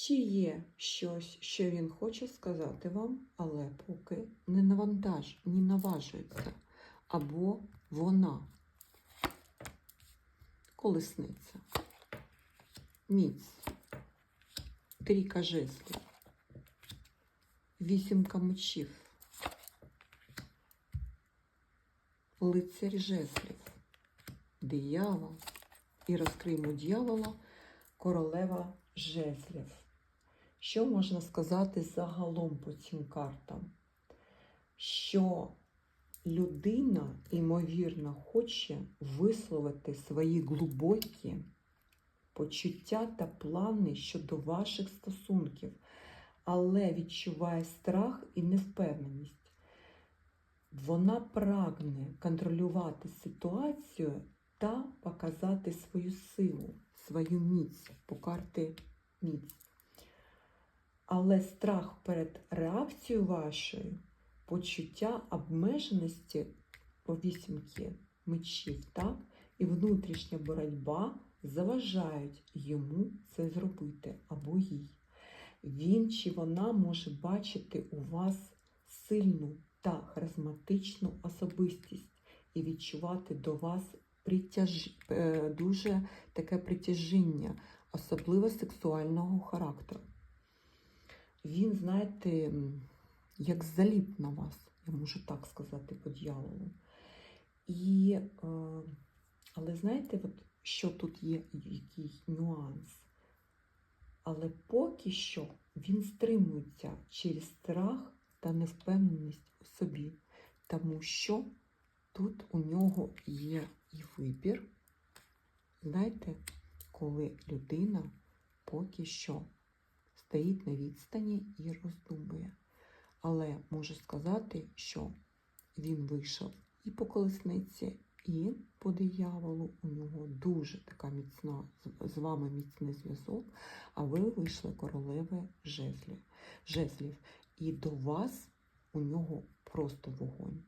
Чи є щось, що він хоче сказати вам, але поки не навантаж, не наважується, або вона колесниця, міць, трійка жезлів, вісімка мечів, лицарь жезлів, диявол. І розкриємо дьявола, королева жезлів. Що можна сказати загалом по цим картам? Що людина, ймовірно, хоче висловити свої глибокі почуття та плани щодо ваших стосунків, але відчуває страх і невпевненість. Вона прагне контролювати ситуацію та показати свою силу, свою міць по карти міць. Але страх перед реакцією вашою, почуття обмеженості по вісімки мечів, так, і внутрішня боротьба заважають йому це зробити або їй. Він чи вона може бачити у вас сильну та харизматичну особистість і відчувати до вас притяж... е, дуже таке притяжіння, особливо сексуального характеру. Він, знаєте, як заліп на вас, я можу так сказати по дьяволу. І, е, але знаєте, от що тут є який нюанс? Але поки що він стримується через страх та невпевненість у собі, тому що тут у нього є і вибір. Знаєте, коли людина поки що стоїть на відстані і роздумує. Але можу сказати, що він вийшов і по колесниці, і по дияволу. У нього дуже така міцна з- вами міцний зв'язок. А ви вийшли королеви жезлів. І до вас у нього просто вогонь.